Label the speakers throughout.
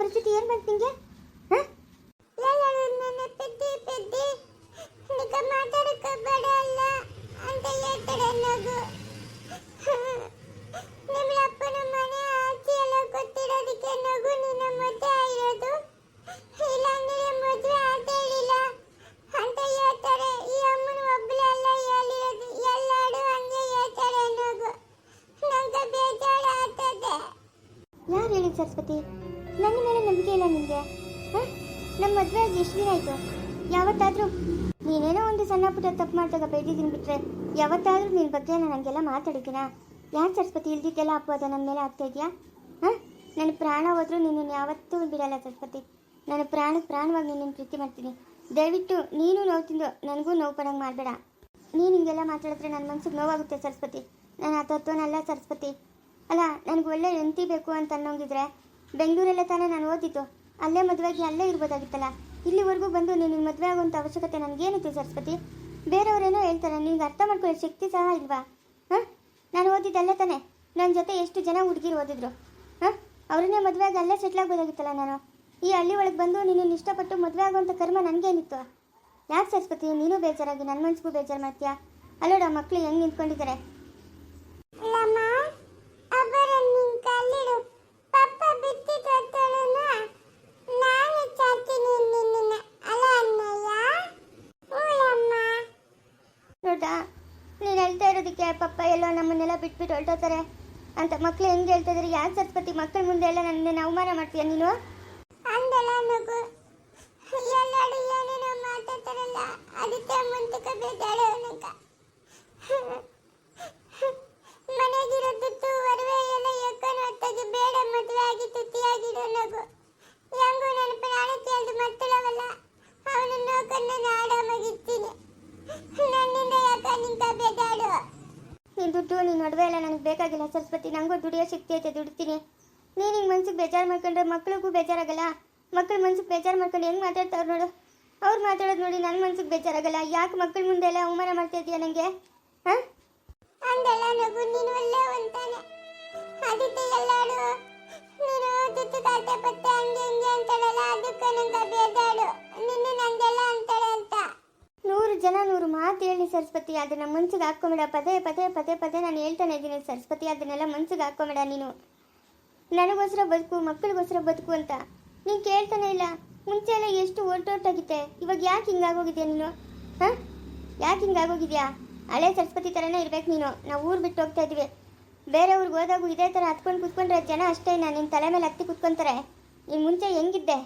Speaker 1: ಪರಿಸ್ಥಿತಿ ಏನು ಬಂತು
Speaker 2: ಆಗ್ತದೆ
Speaker 1: ಯಾರು ಹೇಳಿದ ಸರಸ್ವತಿ? ನನ್ನ ಮೇಲೆ ನಂಬಿಕೆ ಇಲ್ಲ ನಿಮಗೆ ಹಾಂ? ನಮ್ಮ ಮದುವೆ ಆಗಿ ಎಷ್ಟು ದಿನ ಆಯಿತು? ಯಾವತ್ತಾದರೂ? ನೀನೇನೋ ಒಂದು ಸಣ್ಣ ಪುಟ್ಟ ತಪ್ಪು ಮಾಡಿದಾಗ ಬೈದಿದ್ದೀನಿ ಬಿಟ್ಟರೆ ಯಾವತ್ತಾದರೂ ನಿನ್ನ ಬಗ್ಗೆ ನಾನು ಹಂಗೆಲ್ಲ ಮಾತಾಡಿದ್ದೀನಾ? ಯಾಕೆ ಸರಸ್ವತಿ, ಇಲ್ದಿದ್ದೆಲ್ಲ ಅಪವಾದ ನನ್ನ ಮೇಲೆ ಆಗ್ತಾ ಇದೆಯಾ? ಹಾಂ? ನನ್ನ ಪ್ರಾಣ ಹೋದರೂ ನಿನ್ನನ್ನು ಯಾವತ್ತೂ ಬಿಡಲ್ಲ ಸರಸ್ವತಿ. ನನ್ನ ಪ್ರಾಣಕ್ಕೆ ಪ್ರಾಣವಾಗಿ ನಿನ್ನನ್ನು ಪ್ರೀತಿ ಮಾಡ್ತೀನಿ. ದಯವಿಟ್ಟು ನೀನು ನೋವು ತಿಂದು ನನಗೂ ನೋವು ಪಡಂಗೆ ಮಾಡಬೇಡ. ನೀನು ಹಿಂಗೆಲ್ಲ ಮಾತಾಡಿದ್ರೆ ನನ್ನ ಮನ್ಸಿಗೆ ನೋವಾಗುತ್ತೆ ಸರಸ್ವತಿ. ನಾನು ಆ ತತ್ವನಲ್ಲ ಸರಸ್ವತಿ. ಅಲ್ಲ, ನನಗೆ ಒಳ್ಳೆ ಹೆಂಡತಿ ಬೇಕು ಅಂತ ಅನ್ನೋಂಗಿದ್ರೆ ಬೆಂಗಳೂರಲ್ಲೇ ತಾನೇ ನಾನು ಓದಿದ್ದು. ಅಲ್ಲೇ ಮದುವೆಗೆ ಅಲ್ಲೇ ಇರ್ಬೋದಾಗಿತ್ತಲ್ಲ. ಇಲ್ಲಿವರೆಗೂ ಬಂದು ನೀನು ಮದುವೆ ಆಗುವಂಥ ಅವಶ್ಯಕತೆ ನನಗೇನಿತ್ತು ಸರಸ್ವತಿ? ಬೇರೆಯವರೇನೋ ಹೇಳ್ತಾರೆ ನಿನಗೆ ಅರ್ಥ ಮಾಡ್ಕೊಳ್ಳೋ ಶಕ್ತಿ ಸಹ ಇಲ್ವಾ? ಹಾಂ? ನಾನು ಓದಿದ್ದಲ್ಲೇ ತಾನೆ. ನನ್ನ ಜೊತೆ ಎಷ್ಟು ಜನ ಹುಡುಗಿರು ಓದಿದ್ರು. ಹಾಂ? ಅವ್ರನ್ನೇ ಮದುವೆ ಆಗಿ ಅಲ್ಲೇ ಸೆಟ್ಲ್ ಆಗ್ಬೋದಾಗಿತ್ತಲ್ಲ ನಾನು. ಈ ಹಳ್ಳಿ ಒಳಗೆ ಬಂದು ನಿನ್ನನ್ನು ಇಷ್ಟಪಟ್ಟು ಮದುವೆ ಆಗುವಂಥ ಕರ್ಮ ನನಗೇನಿತ್ತು? ಯಾಕೆ ಸರಸ್ವತಿ, ನೀನು ಬೇಜಾರಾಗಿ ನನ್ನ ಮನಸ್ಸಿಗೂ ಬೇಜಾರು ಮಾಡ್ತೀಯಾ? ಅಲ್ಲೋಡ ಮಕ್ಕಳು ಹೆಂಗೆ ನಿಂತ್ಕೊಂಡಿದ್ದಾರೆ? ನೋಡ ನೀನು ಹೇಳ್ತಾ ಇರೋದಕ್ಕೆ ಪಪ್ಪ ಎಲ್ಲೋ ನಮ್ಮನ್ನೆಲ್ಲ ಬಿಟ್ಬಿಟ್ಟು ಹೊರಟೋತಾರೆ ಅಂತ ಮಕ್ಳು ಹೆಂಗೆ ಹೇಳ್ತಾ ಇದ್ದಾರೆ ಯಾರು ಸರಸ್ವತಿ ಮಕ್ಕಳ ಮುಂದೆ ಎಲ್ಲ ನನ್ನ ಅವಮಾನ ಮಾಡ್ತೀಯ ನೀನು?
Speaker 2: ನಗು ಮನೆಗಿರೋ ತುತ್ತು ಒಡವೆ ಎಲ್ಲ ಎಕ್ಕೊಂಡು ಹೊತ್ತಾಗಿ ಬೇಡ ಮದುವೆ ಆಗಿ ತುತ್ತಿಯಾಗಿರೋ ನಗು ಹೆಂಗು ನನ್ನ ಪ್ರಾಣ ಕೇಳ್ದು ಮತ್ತಳವಲ್ಲ ಅವನು ನೋಡ್ಕೊಂಡು ನಾನು ಆರಾಮಾಗಿರ್ತೀನಿ ನನ್ನಿಂದ ಯಾಕ ನಿಂತ ಬೇಜಾರು
Speaker 1: ನೀನು ದುಡ್ಡು ನೀನು ಒಡವೆ ಎಲ್ಲ ನನಗೆ ಬೇಕಾಗಿಲ್ಲ ಸರಸ್ವತಿ ನನಗೂ ದುಡಿಯೋ ಶಕ್ತಿ ಐತೆ, ದುಡಿತೀನಿ. ನೀನು ಹಿಂಗೆ ಮನ್ಸಿಗೆ ಬೇಜಾರು ಮಾಡ್ಕೊಂಡ್ರೆ ಮಕ್ಳಿಗೂ ಬೇಜಾರಾಗಲ್ಲ? ಮಕ್ಳು ಮನ್ಸಿಗೆ ಬೇಜಾರು ಮಾಡ್ಕೊಂಡು ಹೆಂಗೆ ಮಾತಾಡ್ತಾವ್ರು ನೋಡು? ಅವ್ರು ಮಾತಾಡೋದು ನೋಡಿ ನನ್ನ ಮನ್ಸಿಗೆ ಬೇಜಾರಾಗಲ್ಲ. ಯಾಕೆ ಮಕ್ಳ ಮುಂದೆ ಎಲ್ಲ ಅವಮಾನ ಮಾಡ್ತಾ ಇದೀಯ ನನಗೆ ಹಾಂ? ಜನ ನೂರು ಮಾತು ಹೇಳಿ ಸರಸ್ವತಿ, ಅದನ್ನ ಮನ್ಸಿಗೆ ಹಾಕ್ಕೊಂಬೇಡ ಪದೇ ಪದೇ ಪದೇ ಪದೇ ನಾನು ಹೇಳ್ತಾನೆ ಇದ್ದೀನಿ ಸರಸ್ವತಿ, ಅದನ್ನೆಲ್ಲ ಮನ್ಸಿಗೆ ಹಾಕ್ಕೊಂಬೇಡ ನೀನು. ನನಗೋಸ್ಕರ ಬದುಕು, ಮಕ್ಕಳಿಗೋಸ್ಕರ ಬದುಕು ಅಂತ. ನೀನು ಕೇಳ್ತಾನೆ ಇಲ್ಲ. ಮುಂಚೆ ಎಲ್ಲ ಎಷ್ಟು ಒಟ್ಟೊಟ್ಟಾಗಿತ್ತೆ ಇವಾಗ ಯಾಕೆ ಹಿಂಗಾಗೋಗಿದ್ಯಾ ನೀನು? ಹಾಂ? ಯಾಕೆ ಹಿಂಗಾಗೋಗಿದ್ಯಾ? ಹಳೆ ಸರಸ್ವತಿ ಥರನೇ ಇರ್ಬೇಕು ನೀನು. ನಾವು ಊರು ಬಿಟ್ಟು ಹೋಗ್ತಾ ಇದ್ವಿ. ಬೇರೆ ಊರಿಗೆ ಹೋದಾಗೂ ಇದೇ ಥರ ಹತ್ಕೊಂಡು ಕುತ್ಕೊಂಡ್ರೆ ಜನ ಅಷ್ಟೇ ನಾನು ನಿನ್ನ ತಲೆ ಮೇಲೆ ಹತ್ತಿ ಕುತ್ಕೊಂತಾರೆ. ನೀನು ಮುಂಚೆ ಹೆಂಗಿದ್ದೆ?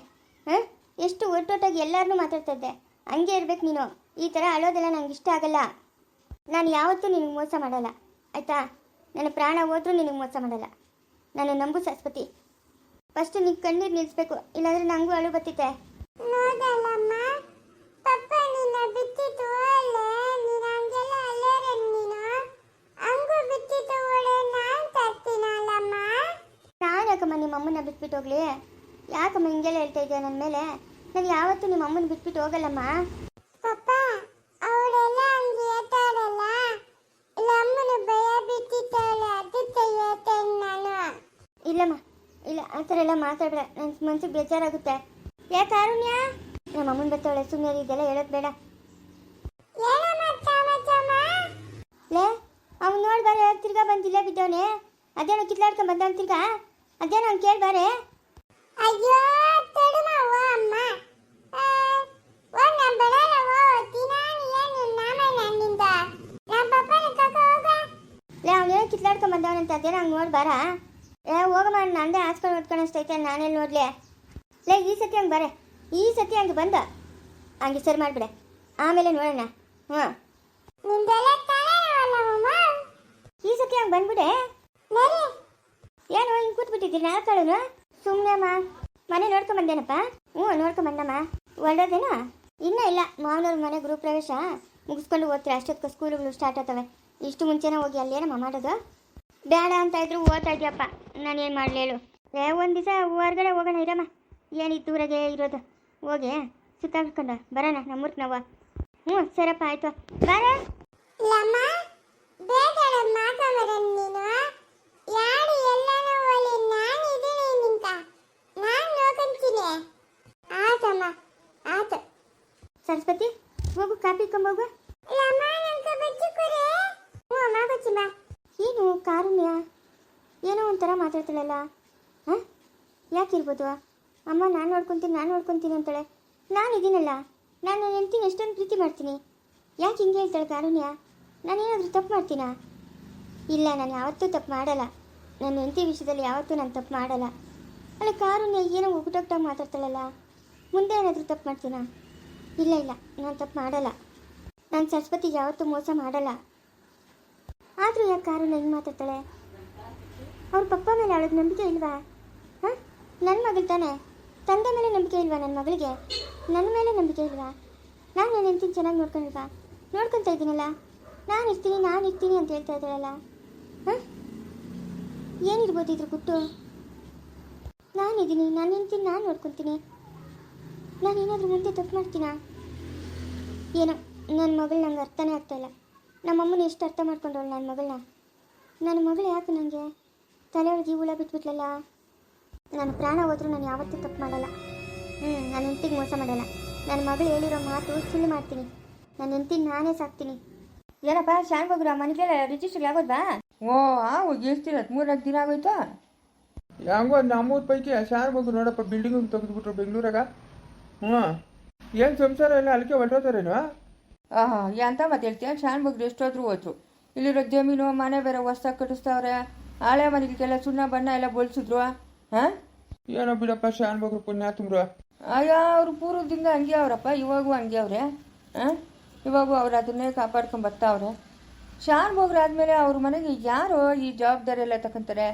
Speaker 1: ಹಾಂ? ಎಷ್ಟು ಒಟ್ಟೊಟ್ಟಾಗಿ ಎಲ್ಲರನ್ನೂ ಮಾತಾಡ್ತಾ ಇದ್ದೆ. ಹಂಗೆ ಇರ್ಬೇಕು ನೀನು. ಈ ಥರ ಅಳೋದೆಲ್ಲ ನನಗೆ ಇಷ್ಟ ಆಗಲ್ಲ. ನಾನು ಯಾವತ್ತೂ ನಿನಗೆ ಮೋಸ ಮಾಡಲ್ಲ ಆಯಿತಾ? ನನ್ನ ಪ್ರಾಣ ಹೋದರೂ ನಿನಗೆ ಮೋಸ ಮಾಡಲ್ಲ. ನಾನು ನಂಬು ಸರಸ್ವತಿ. ಫಸ್ಟ್ ನೀನು ಕಣ್ಣೀರು ನಿಲ್ಲಿಸ್ಬೇಕು ಇಲ್ಲಾಂದ್ರೆ ನನಗೂ ಅಳು ಬತ್ತಿತ್ತೆ.
Speaker 2: ನಿನ್ನ
Speaker 1: ಯಾಕಮ್ಮ ನಿಮ್ಮ ಅಮ್ಮನ ಬಿಟ್ಬಿಟ್ಟು ಹೋಗ್ಲಿ? ಯಾಕಮ್ಮ ಹಿಂಗೆಲ್ಲ ಹೇಳ್ತಾ ಇದೆಯಾ ನನ್ನ ಮೇಲೆ? ನಾನು ಯಾವತ್ತೂ ನಿಮ್ಮ ಅಮ್ಮನ ಬಿಟ್ಬಿಟ್ಟು ಹೋಗಲ್ಲಮ್ಮ. ಇಲ್ಲಮ್ಮ ಇಲ್ಲ ಆ ಥರ ಎಲ್ಲ ಮಾತಾಡ್ಬೇಡ. ನನ್ನ ಮನ್ಸಿಗೆ ಬೇಜಾರಾಗುತ್ತೆ. ಯಾಕೆ ಕಾರುಣ್ಯ? ನಮ್ಮ ಅಮ್ಮನ ಬರ್ತಾವಳೆ ಸುಮ್ಮನೆ ಇದೆಲ್ಲ ಹೇಳೋದು ಬೇಡ. ಲೇ ಅವ್ನು ನೋಡ್ಬಾರ ತಿರ್ಗಾ ಬಂದಿಲ್ಲ ಬಿದ್ದವನೆ? ಅದೇನೋ ಕಿತ್ಲಾಡ್ಕೊಂಡ್ ಬಂದ ತಿರ್ಗಾ? ಅದೇನೋ ಅವ್ನು ಕೇಳ್ಬಾರೆ?
Speaker 2: ಅಯ್ಯೋ ತಡುಮವ ಅಮ್ಮ ಆ, ಓ ನಮ್ ಬರಲ್ಲ ಓ ತಿನಾನಿ ಏನು ನಾಮ ನನ್ನಿಂದ ನಮ್ಮ ಪಪ್ಪನ ಕಕ್ಕ ಹೋಗ
Speaker 1: ಲೇ ಅವನೇನೋ ಕಿತ್ಲಾಡ್ಕೊಂಡ್ ಬಂದವನಂತ ಅದೇನೋ ಹಂಗೆ ನೋಡ್ಬಾರ? ಏ ಹೋಗಮ್ಮ ನಂದೇ ಹಾಸ್ಕೊಂಡು ಹೊತ್ಕೊಂಡಷ್ಟೈತೆ ನಾನೇ ನೋಡ್ಲಿ. ಲೇ ಈ ಸತಿ ಹಂಗೆ ಬರೇ. ಈ ಸತಿ ಹಂಗೆ ಬಂದ. ಹಂಗೆ ಸರಿ ಮಾಡಿಬಿಡೆ. ಆಮೇಲೆ ನೋಡೋಣ.
Speaker 2: ಹಾಂ
Speaker 1: ಈ ಸತಿ ಹಂಗೆ ಬಂದ್ಬಿಡೆ? ಏನು ಹಿಂಗೆ ಕೂತ್ಬಿಟ್ಟಿದ್ದೀರಿ ನಾ ಸುಮ್ಮನೆ ಸುಮ್ಮನೆಮ್ಮ ಮನೆ ನೋಡ್ಕೊಂಡ್ ಬಂದೇನಪ್ಪ? ಹ್ಞೂ ನೋಡ್ಕೊಂಡ್ ಬಂದಮ್ಮ. ಹೊರಡೋದೇನೋ ಇನ್ನೂ ಇಲ್ಲ ಮಾವನವ್ರ ಮನೆ ಗೃಹ ಪ್ರವೇಶ ಮುಗಿಸ್ಕೊಂಡು ಓದ್ತೀರ ಅಷ್ಟೊತ್ತಿಗೆ ಸ್ಕೂಲುಗಳು ಸ್ಟಾರ್ಟ್ ಆಗ್ತವೆ. ಇಷ್ಟು ಮುಂಚೆನೇ ಹೋಗಿ ಅಲ್ಲೇನಮ್ಮ ಮಾಡೋದು? ಬೇಡ ಅಂತ ಇದ್ರು ಓದ್ತಾ ಇದೆಯಪ್ಪ. ನಾನೇನು ಏನು ಮಾಡಲಿ ಹೇಳು. ಏ ಒಂದು ದಿವಸ ಹೊರ್ಗಡೆ ಹೋಗೋಣ ಇರಮ್ಮ. ಏನು ದೂರಗೆ ಇರೋದು? ಹೋಗಿ ಸುತ್ತಾಡ್ಕೊಂಡು. ಬರೋಣ ನಮ್ಮೂರ್ಗೆ ನಾವು. ಹ್ಞೂ ಸರಪ್ಪ ಆಯಿತು. ಬರ. ಸರಸ್ವತಿ ಹೋಗು ಕಾಪಿ ಕಂಬೋಗು ಕಾರುಣ್ಯ ಏನೋ ಒಂಥರ ಮಾತಾಡ್ತಾಳಲ್ಲ. ಹಾಂ? ಯಾಕಿರ್ಬೋದು? ಅಮ್ಮ, ನಾನು ನೋಡ್ಕೊತೀನಿ ನಾನು ನೋಡ್ಕೊತೀನಿ ಅಂತಾಳೆ. ನಾನು ಇದ್ದೀನಲ್ಲ ನಾನು ಹೆಂಡ್ತಿನ ಎಷ್ಟೊಂದು ಪ್ರೀತಿ ಮಾಡ್ತೀನಿ. ಯಾಕೆ ಹಿಂಗೆ ಹೇಳ್ತಾಳೆ ಕಾರುಣ್ಯ? ನಾನೇನಾದರೂ ತಪ್ಪು ಮಾಡ್ತೀನಾ? ಇಲ್ಲ, ನಾನು ಯಾವತ್ತೂ ತಪ್ಪು ಮಾಡಲ್ಲ. ನನ್ನ ಹೆಂಡತಿ ವಿಷಯದಲ್ಲಿ ಯಾವತ್ತೂ ನಾನು ತಪ್ಪು ಮಾಡಲ್ಲ. ಅಲ್ಲ ಕಾರುಣ್ಯ ಏನೋ ಉಗುಟೊಗ್ಟಾಗಿ ಮಾತಾಡ್ತಾಳಲ್ಲ. ಮುಂದೆ ಏನಾದರೂ ತಪ್ಪು ಮಾಡ್ತೀನಾ? ಇಲ್ಲ ಇಲ್ಲ, ನಾನು ತಪ್ಪು ಮಾಡಲ್ಲ. ನಾನು ಸರಸ್ವತಿಗೆ ಯಾವತ್ತೂ ಮೋಸ ಮಾಡಲ್ಲ. ಆದರೂ ಯಾಕೆ ಕಾರು ಹೆಂಗೆ ಮಾತಾಡ್ತಾಳೆ? ಅವ್ರ ಪಪ್ಪ ಮೇಲೆ ಅವಳಿಗೆ ನಂಬಿಕೆ ಇಲ್ವಾ? ಹಾಂ? ನನ್ನ ಮಗಳು ತಾನೆ. ತಂದೆ ಮೇಲೆ ನಂಬಿಕೆ ಇಲ್ವಾ ನನ್ನ ಮಗಳಿಗೆ? ನನ್ನ ಮೇಲೆ ನಂಬಿಕೆ ಇಲ್ವಾ? ನಾನು ನನ್ನ ಹೆಂಡ್ತಿನ ಚೆನ್ನಾಗಿ ನೋಡ್ಕೊಂಡಿಲ್ವಾ? ನೋಡ್ಕೊತಾ ಇದ್ದೀನಲ್ಲ? ನಾನು ಇರ್ತೀನಿ ನಾನು ಇರ್ತೀನಿ ಅಂತ ಹೇಳ್ತಾ ಇದ್ದಾಳಲ್ಲ? ಹಾಂ? ಏನಿರ್ಬೋದು ಇದ್ರ ಗುಟ್ಟು? ನಾನಿದ್ದೀನಿ ನಾನು ಹೆಂಡ್ತೀನಿ ನಾನು ನೋಡ್ಕೊತೀನಿ. ನಾನು ಏನಾದರೂ ಮುಂದೆ ತಪ್ಪು ಮಾಡ್ತೀನಾ? ಏನೋ ನನ್ನ ಮಗಳು ನಂಗೆ ಅರ್ಥನೇ ಆಗ್ತಾಯಿಲ್ಲ ನಮ್ಮಮ್ಮನ ಎಷ್ಟು ಅರ್ಥ ಮಾಡ್ಕೊಂಡವಳು ನನ್ನ ಮಗಳನ್ನ? ನನ್ನ ಮಗಳು ಯಾಕೆ ನನಗೆ? ತಲೆಯೊಳಗೆ ಹುಳ ಬಿಟ್ಬಿಟ್ಲಲ್ಲ ನನ್ನ ಪ್ರಾಣ ಹೋದ್ರು ನಾನು ಯಾವತ್ತೂ ತಪ್ಪು ಮಾಡಲ್ಲ. ಹ್ಞೂ ನಾನು ಹೆಂಡ್ತಿಗೆ ಮೋಸ ಮಾಡಲ್ಲ. ನನ್ನ ಮಗಳು ಹೇಳಿರೋ ಮಾತು ಸುಳ್ಳು ಮಾಡ್ತೀನಿ. ನನ್ನ ಹೆಂಡ್ತಿನ ನಾನೇ ಸಾಕ್ತೀನಿ. ಏನಪ್ಪ ಶಾನ್ ಬಗ್ರ ಮನೆಗೆ ರಿಜಿಸ್ಟರ್ ಆಗೋದ್ವಾ?
Speaker 3: ಓ ಆ ಎಷ್ಟು ದಿನ ಹತ್ತು ದಿನ ಆಗೋಯ್ತಾ?
Speaker 4: ಹೆಂಗೋ ನಮ್ಮೂರ ಪೈಕಿ ಶಾನ್ ಮಗು ನೋಡಪ್ಪ ಬಿಲ್ಡಿಂಗ್ ತೆಗೆದುಬಿಟ್ರು ಬೆಂಗಳೂರಾಗ. ಹ್ಞೂ ಏನು ಸಂಸಾರ ಎಲ್ಲ ಅಲ್ಲಿಗೆ ಹೊರಟೋತಾರೇನು?
Speaker 3: ಆಹಾ ಎಂತ ಮತ್ತೆ ಹೇಳ್ತೀಯ ಶಾನ್ ಬಗ್ರು ಎಷ್ಟಾದರೂ ಹೋದ್ರು. ಇಲ್ಲಿರೋ ಜಮೀನು ಮನೆ ಬೇರೆ ಹೊಸ್ದಾಗಿ ಕಟ್ಟಿಸ್ತಾವ್ರೆ. ಹಳೆ ಮನೆಗೆಲ್ಲ ಸುಣ್ಣ ಬಣ್ಣ ಎಲ್ಲ ಬೋಳ್ಸಿದ್ರು ಹಾಂ?
Speaker 4: ಏನೋ ಬಿಡಪ್ಪ ಶಾನ್ ಬಗ್ರು ಪುಣ್ಯ ತುಂಬ್ರು.
Speaker 3: ಅಯ್ಯೋ ಅವ್ರು ಪೂರ್ವದಿಂದ ಹಂಗೆ ಅವ್ರಪ್ಪ ಇವಾಗೂ ಹಂಗೆ ಅವ್ರೆ ಹಾಂ ಇವಾಗೂ ಅವ್ರು ಅದನ್ನೇ ಕಾಪಾಡ್ಕೊಂಡು ಬರ್ತಾವ್ರೆ. ಶಾನ್ ಬಗ್ರು ಆದಮೇಲೆ ಅವ್ರ ಮನೆಗೆ ಯಾರು ಈ ಜವಾಬ್ದಾರಿ ಎಲ್ಲ ತಗೊಂತಾರೆ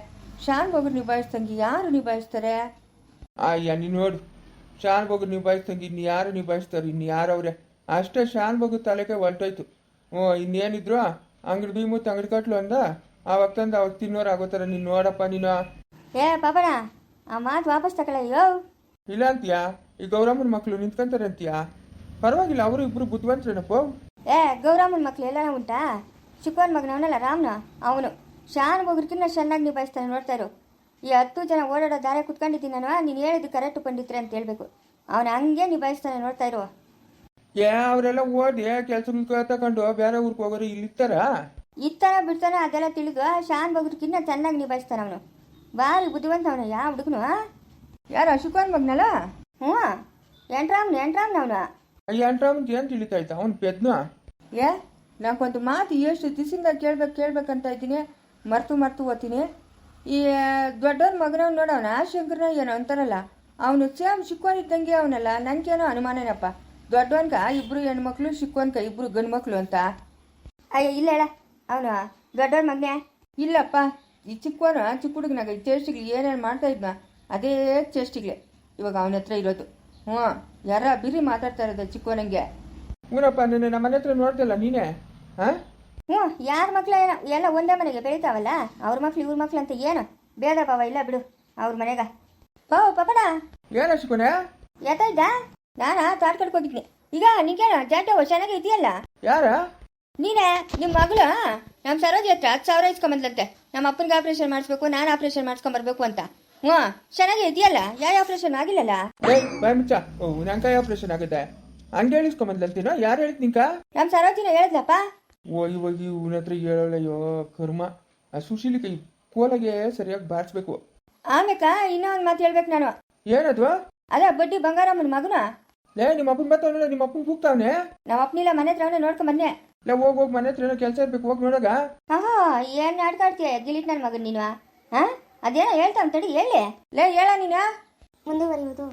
Speaker 3: ಶಾನ್ ಬಗ್ರು ನಿಭಾಯಿಸ್ತಂಗೆ ಯಾರು ನಿಭಾಯಿಸ್ತಾರೆ?
Speaker 4: ಅಯ್ಯ ನೀನು ನೋಡು. ಶಾನ್ ಮಗು ನಿಭಾಯಿಸ್ತಂಗೆ ಇನ್ನು ಯಾರು ನಿಭಾಯಿಸ್ತಾರೆ? ಇನ್ನು ಯಾರವ್ರೆ? ಅಷ್ಟೇ ಶಾನ್ ಬಗ್ಗೆ ತಲೆಗೆ ಹೊರಟೋಯ್ತು ಓ ಇನ್ನೇನಿದ್ರು? ಅಂಗಡಿ ಭೀಮು ಅಂಗಡಿ ಕಟ್ಲು ಅಂದ. ಆವಾಗ ತಂದು ಅವಾಗ ತಿನ್ನೋರು ಆಗೋತಾರ ನೀನು ನೋಡಪ್ಪ ನೀನು.
Speaker 1: ಏ ಪಾಪಣ ಆ ಮಾತು ವಾಪಸ್ ತಗೊಳ್ಳ ಯೋ
Speaker 4: ಇಲ್ಲ ಅಂತೀಯಾ? ಈ ಗೌರಮ್ಮನ ಮಕ್ಕಳು ನಿಂತ್ಕೊಂತಾರೆ ಅಂತೀಯಾ? ಪರವಾಗಿಲ್ಲ ಅವರು ಇಬ್ರು ಬುದ್ಧಿವಂತರೇನಪ್ಪ?
Speaker 1: ಏ ಗೌರಮ್ಮನ ಮಕ್ಳು ಎಲ್ಲಾನ ಉಂಟಾ? ಚಿಕ್ಕವನ ಮಗನವನಲ್ಲ ರಾಮ್ನ? ಅವನು. ಶಾನ್ ಬಗ್ರಕ್ಕಿನ್ನ ಚೆನ್ನಾಗಿ ನಿಭಾಯಿಸ್ತಾನೆ ನೋಡ್ತಾ ಇರು. ಈ ಹತ್ತು ಜನ ಓಡಾಡೋ ದಾರೆ ಕುತ್ಕೊಂಡಿದ್ದೀನಿ ನಾನು ನೀನು ಹೇಳಿದ್ದು ಕರೆಕ್ಟ್ ಪಂಡಿತ್ರೆ ಅಂತ ಹೇಳ್ಬೇಕು. ಅವನು ಹಂಗೆ ನಿಭಾಯಿಸ್ತಾನೆ ನೋಡ್ತಾ ಇರು.
Speaker 4: ಏ ಅವರೆಲ್ಲ ಓದಿ ಕೆಲ್ಸ ತಕೊಂಡು ಬೇರೆ ಊರಿಗೆ ಹೋಗೋರು ಇಲ್ಲಿ ಇರ್ತಾರ?
Speaker 1: ಇತ್ತಾನ ಬಿಡ್ತಾನ ಅದೆಲ್ಲ ತಿಳಿದು ಶಾನ್ ಬಗ್ರಕ್ಕಿನ್ನ ಚೆನ್ನಾಗಿ ನಿಭಾಯಿಸ್ತಾನ ಅವನು. ಭಾರಿ ಬುದ್ಧಿವಂತ ಅವನು ಯಾವ ಹುಡುಗನು?
Speaker 3: ಯಾರು ಅಶುಕನ್ ಮಗ್ನಲ್ಲ?
Speaker 1: ಹ್ಞೂ. ಎಂಟ್ರಾಮ್ನ ಎಂಟ್ರಾಮ್ನ ಅವನು.
Speaker 4: ಎಂಟ್ರಾಮಂತ ಏನ್ ತಿಳಿತಾಯ್ತ? ಅವ್ನು ಪೆದ್ನ?
Speaker 3: ಏ ನಾಕೊಂದು ಮಾತು ಎಷ್ಟು ದಿವಸದಿಂದ ಕೇಳ್ಬೇಕು ಕೇಳ್ಬೇಕಂತ ಇದ್ದೀನಿ. ಮರ್ತು ಮರ್ತು ಓದ್ತೀನಿ. ಈ ದೊಡ್ಡವ್ರ ಮಗನ ನೋಡವನ ಶಂಕರನ ಏನೋ ಅಂತಾರಲ್ಲ. ಅವನು ಸೇಮ್ ಇದ್ದಂಗೆ ಅವನಲ್ಲ. ನನಗೇನೋ ಅನುಮಾನನಪ್ಪ. ದೊಡ್ಡವನ್ಕ ಇಬ್ರು ಹೆಣ್ಮಕ್ಳು ಚಿಕ್ಕವನ್ಕ ಇಬ್ರು ಗಂಡು ಮಕ್ಳು ಅಂತ?
Speaker 1: ಅಯ್ಯ ಇಲ್ಲ ಹೇಳ. ಅವನು ದೊಡ್ಡವನ್ ಮಗನೇ?
Speaker 3: ಇಲ್ಲಪ್ಪ ಈ ಚಿಕ್ಕವನು ಚಿಕ್ಕ ಹುಡುಗನಾಗ ಈ ಚೇಷ್ಟಿಗ್ಲಿ ಏನೇನು ಮಾಡ್ತಾ ಇದ್ನ ಅದೇ ಚೇಷ್ಟಿಗ್ಲೆ ಇವಾಗ ಅವನ ಹತ್ರ ಇರೋದು. ಹ್ಞೂ ಯಾರ ಬಿರಿ ಮಾತಾಡ್ತಾ ಇರೋದು ಚಿಕ್ಕವನಂಗೆ
Speaker 4: ಹ್ಞೂನಪ್ಪ ನಿನ್ನೆ ನಮ್ಮ ಮನೆ ಹತ್ರ ನೋಡ್ದಲ್ಲ ನೀನೇ? ಹಾ
Speaker 1: ಹ್ಞೂ ಯಾರ ಮಕ್ಳು ಏನೋ ಎಲ್ಲ ಒಂದೇ ಮನೆಗೆ ಬೆಳೀತಾವಲ್ಲ? ಅವ್ರ ಮಕ್ಳು ಇವ್ರ ಮಕ್ಳು ಅಂತ ಏನು? ಬೇಡ ಪಾವ ಇಲ್ಲ ಬಿಡು ಅವ್ರ ಮನೆಗ. ಪಾವ ಪಾಪಡ
Speaker 4: ಏನ ಶಿಕೋನೆ
Speaker 1: ಎತ್ತಾಯ್ತಾ ನಾನಾ ತೋಟ ಕಡ್ಕ್ ಹೋಗಿದ್ನಿ. ಈಗ ನಿಂಗೆ ಜಾಟ ಚೆನ್ನಾಗಿ ಇದೆಯಲ್ಲ?
Speaker 4: ಯಾರ?
Speaker 1: ನೀನೇ ನಿಮ್ಮ ಮಗಳು? ನಮ್ಮ ಸರೋಜಿ ಹತ್ರ ಹತ್ತು ಸಾವಿರ ಇಸ್ಕೊಂಬಂದ್ಲಂತೆ. ನಮ್ಮ ಅಪ್ಪನಿಗೆ ಆಪರೇಷನ್ ಮಾಡಿಸ್ಬೇಕು ನಾನು ಆಪ್ರೇಷನ್ ಮಾಡಿಸ್ಕೊಂಬರ್ಬೇಕು ಅಂತ. ಹ್ಞೂ ಚೆನ್ನಾಗಿ ಇದೆಯಲ್ಲ? ಯಾವ ಆಪರೇಷನ್ ಆಗಿಲ್ಲಲ್ಲ?
Speaker 4: ಮುಚ್ಚ. ನಂಕಾಯಿ ಆಪರೇಷನ್ ಆಗುತ್ತೆ ಹಂಗೆ ಹೇಳಿಸ್ಕೊಂಬಂದ್ಲಂತೀನೋ? ಯಾರು ಹೇಳಿದ್ ನಿಂಕ
Speaker 1: ನಮ್ಮ ಸರೋಜಿನ ಹೇಳಿದ್ಲಪ್ಪ.
Speaker 4: ಓ ಇವಾಗ ಇವನ ಹತ್ರ ಹೇಳಯ್ಯೋ ಕರ್ಮ. ಆ ಸುಶೀಲಿಗೆ ಈ ಕೋಲಗೆ ಸರಿಯಾಗಿ ಬಾರಿಸ್ಬೇಕು.
Speaker 1: ಆಮೇಕ ಇನ್ನೂ ಒಂದು ಮಾತು ಹೇಳ್ಬೇಕು ನಾನು.
Speaker 4: ಏನದು?
Speaker 1: ಅದೇ ಬಡ್ಡಿ ಬಂಗಾರಮ್ಮನ ಮಗನ?
Speaker 4: ಲೇ ನಿಮ್ಮ ಅಪ್ಪನ ಬರ್ತಾವನಲ್ಲ ನಿಮ್ಮ ಅಪ್ಪನ ಕೂಗ್ತಾವನೆ.
Speaker 1: ನಮ್ಮ ಅಪ್ಪನಿಲ್ಲ ಮನೆ ಹತ್ರ ಅವನೇ ನೋಡ್ಕೊಂಡ್ ಬನ್ನೆ.
Speaker 4: ಲೇ ಹೋಗ್ ಹೋಗ್ ಮನೆ ಹತ್ರ ಏನೋ ಕೆಲಸ ಇರ್ಬೇಕು ಹೋಗಿ ನೋಡಗ.
Speaker 1: ಆಹಾ ಏನ್ ನಾಟಕ ಆಡ್ತೀಯ ಗಿಲಿಟ್ ನನ್ನ ಮಗನ ನೀನು ಹಾ ಅದೇನೋ ಹೇಳ್ತಾವ್ ತಡಿ ಹೇಳಿ. ಲೇ ಹೇಳ ನೀನು. ಮುಂದುವರಿಯುವುದು.